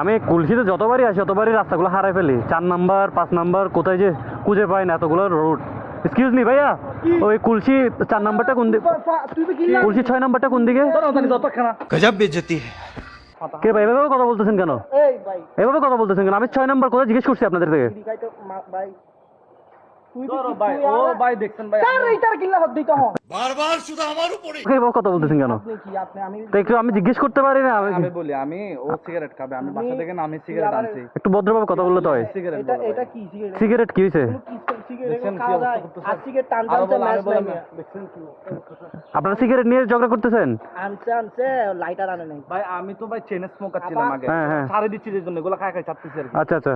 আমি কুলসিতে যতবারই আসি অতবারই রাস্তাগুলো হারাই ফেলি। চার নাম্বার পাঁচ নাম্বার কোথায় যে খুঁজে পাই না এতগুলো রোড এক্সকিউজ নি ভাইয়া ওই কুলসি চার নাম্বারটা কোন দিকে? কুলসি ছয় নাম্বারটা কোন দিকে? গজব বেজতি কে ভাই এভাবে কথা বলতেছেন কেন? এভাবে কথা বলতেছেন কেন? আমি ছয় নাম্বার কোথায় জিজ্ঞেস করছি আপনাদের থেকে? আমি আমি জিজ্ঞেস করতে পারি না আমি আমি বলি আমি ও সিগারেট খাবে আমি বাসা থেকে নামি সিগারেট আনছি। একটু ভদ্রভাবে কথা বললে তো হয়। সিগারেট কি? সিগারেট সিগারেট কি হয়েছে? আপনারা সিগারেট নিয়ে ঝগড়া করতেছেন? আনছে আনছে লাইটার আনে নাই। ভাই আমি তো ভাই চেনের স্মোকার ছিলাম আগে। হ্যাঁ, হ্যাঁ। ছাড়ে দিচ্ছি যে জন্য এগুলো খাই খাই ছাড়তেছি আর আচ্ছা আচ্ছা।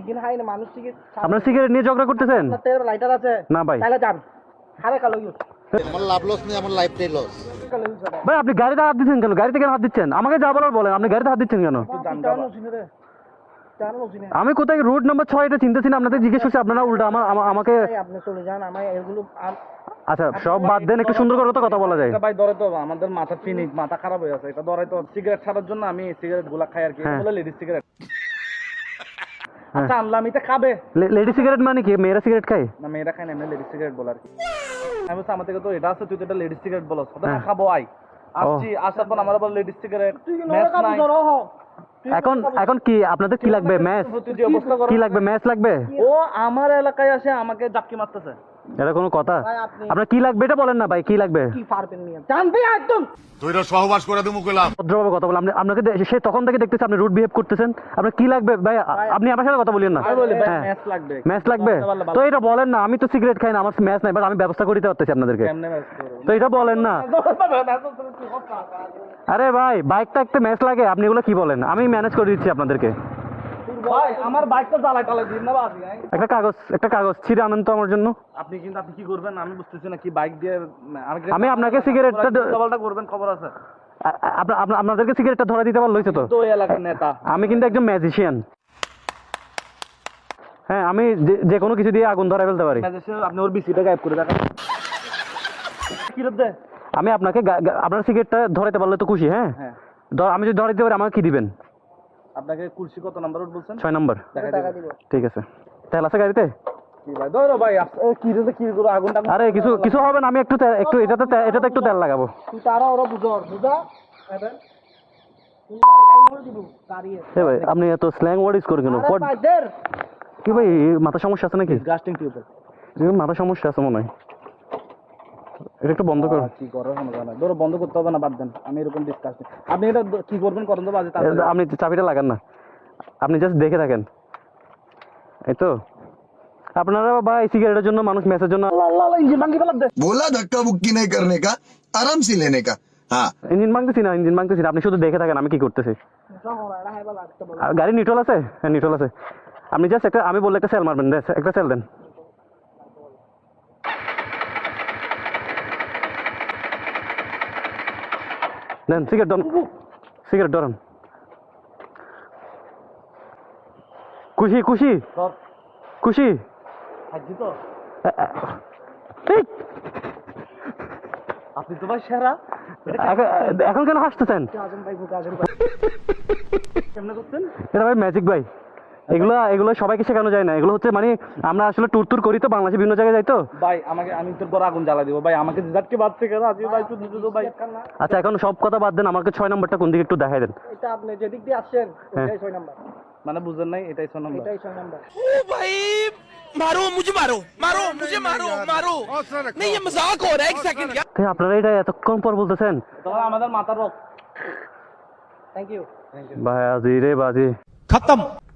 ইগিন হাই না মানুষ সিগারেট আপনারা সিগারেট নিয়ে ঝগড়া করতেছেন? তেল লাইটার আছে। না ভাই। তাহলে যান। হারে কালো ইউজ আমার লাভ লস নেই আমার লাইফটাই লস ভাই আপনি গাড়িতে হাত দিচ্ছেন কেন? গাড়িতে কেন হাত দিচ্ছেন? আমাকে যা বলার বলেন আপনি গাড়িতে হাত দিচ্ছেন কেন জানো চিনে রে জানো চিনে আমি কোথায় রুট নাম্বার ছয় এটা চিনতেছি না আপনাদের জিজ্ঞেস করছি আপনারা উল্টা আমার আমাকে আপনি চলে যান আমার এগুলো আচ্ছা সব বাদ দেন একটু সুন্দর করে তো কথা বলা যায়। ভাই ধরে তো আমাদের মাথা ফিনিক মাথা খারাপ হয়ে আছে এটা ধরে তো সিগারেট ছাড়ার জন্য আমি সিগারেটগুলা খাই আর কি। বলে লেডিস সিগারেট আচ্ছা আনলাম এটা খাবে? লেডি সিগারেট মানে কি? মেয়েরা সিগারেট খায়? না মেয়েরা খায় না এমনি লেডিস সিগারেট বলে আর কি। আমি বলছি আমার থেকে তো এটা আছে তুই তো এটা লেডিস সিগারেট ওটা না হ্যাঁ। খাব আই আসছি আসার পর আমার আবার লেডিস সিগারেট তুই ম্যাচ নাই। এখন এখন কি আপনাদের কি লাগবে ম্যাচ কি লাগবে ম্যাচ লাগবে ও আমার এলাকায় আসে আমাকে জাপকি মারতেছে এটা কোনো কথা আপনি- আপনার কি লাগবে এটা বলেন না ভাই কি লাগবে কি পারবেন নিয়ে জানবে একদম সহবাস করে দেবো কইলাম ভদ্রভাবে কথা বলে আপনি আপনাকে সে তখন থেকে দেখতেছে আপনি রুট বিহেভ করতেছেন আপনার কি লাগবে ভাই আপনি আমার সাথে কথা বলেন না আমি বলি ভাই হ্যাঁ ম্যাচ লাগবে। তো এটা বলেন না আমি তো সিগারেট খাই না আমার ম্যাচ নাই বাট আমি ব্যবস্থা করে দিতে পারতেছি আপনাদেরকে তো এটা বলেন না আরে ভাই বাইকটা একটা ম্যাচ লাগে আপনি এগুলো কি বলেন? আমি ম্যানেজ করে দিচ্ছি আপনাদেরকে। ভাই আমার বাইকটা টালাই দিন না বাজি হ্যাঁ? একটা কাগজ একটা কাগজ ছিঁড়ে আনেন তো আমার জন্য। আপনি কিন্তু আপনি কি করবেন? আমি বুঝতেছি না কি বাইক দিয়ে আমি আপনাকে সিগারেটটা করবেন? খবর আছে? আপনাদেরকে সিগারেটটা ধরা দিতে পারল তো তো। এলাকার নেতা। আমি কিন্তু একজন ম্যাজিশিয়ান হ্যাঁ আমি যে- কোনো কিছু দিয়ে আগুন ধরা ফেলতে পারি। আপনি ওর বিসিটা গায়েব করে দেখেন। কি রে দে আমি আপনাকে আপনার সিগারেটটা ধরাতে পারলে তো খুশি হ্যাঁ? হ্যাঁ। আমি যদি ধরা দিতে পারি আমাকে কি দিবেন? আপনাকে কুলসি কত নাম্বার রোড বলছেন? ছয় নম্বর। ঠিক আছে। তেল আছে গাড়িতে? কি ভাই ধরো ভাই আস- এ, কি রে কি করে আগুন টাগুন আরে কিছু কিছু হবে না আমি একটু একটু এটাতে এটাতে একটু তেল লাগাবো। তুই তারা ওরা বুঝো বুঝা? এবার তুই মারে গাই মরে দিব দাঁড়িয়ে। এ ভাই আপনি এত স্ল্যাং ওয়ার্ড ইউজ করে কেন? আরে What- ভাই দের কি ভাই মাথা সমস্যা আছে নাকি? গাস্টিং মাথা সমস্যা আছে মনে হয়। এটা একটু বন্ধ কি কোনো ধরো বন্ধ করতে হবে না বাদ দেন। আমি এরকম ডিসকাস আপনি এটা কি করবেন করেন তো বাজে আপনি চাবিটা লাগান না। আপনি জাস্ট দেখে থাকেন। এই তো। আপনারা ভাই সিগারেটের জন্য মানুষ মেসের জন্য বলা ধাক্কা নাই করনে কা আরাম লেনে কা হ্যাঁ ইঞ্জিন মাংতেছি না ইঞ্জিন মাংতেছি আপনি শুধু দেখে থাকেন আমি কি করতেছি। গাড়ি নিটল আছে? হ্যাঁ নিউট্রাল আছে। আপনি জাস্ট একটা আমি বললে একটা সেল মারবেন একটা সেল দেন। দেন সিগারেট ধরুন। সিগারেট ধরুন। খুশি খুশি। খুশি। আপনি তো ভাই সেরা। এখন- কেন হাসতেছেন? এটা ভাই ম্যাজিক ভাই। এগুলো এগুলো সবাইকে শেখানো যায় না এগুলো হচ্ছে মানে আমরা আসলে ট্যুর ট্যুর করি তো বাংলাদেশে বিভিন্ন জায়গায় যাই তো ভাই আমাকে আমি তোর ঘরে আগুন জ্বালা দিব ভাই আমাকে জিজাতকে বাদ থেকে রাজি ভাই তুই দুটো ভাই আচ্ছা এখন সব কথা বাদ দেন আমাকে ছয় নম্বরটা কোন দিকে একটু দেখাই দেন এটা আপনি যেদিক দিয়ে আসছেন হ্যাঁ। এটাই ছয় নাম্বার মানে বুঝেন নাই এটাই শোন নাম্বার এটাই ছয় নাম্বার ओ भाई मारो मुझे मारो मारो मुझे मारो मारो नहीं ये मजाक हो रहा है एक सेकंड यार তাই আপনারা এটা এতক্ষণ পর বলতেছেন তোমার আমাদের মাথার রোগ থ্যাংক ইউ ভাই আজি রে বাজি खत्म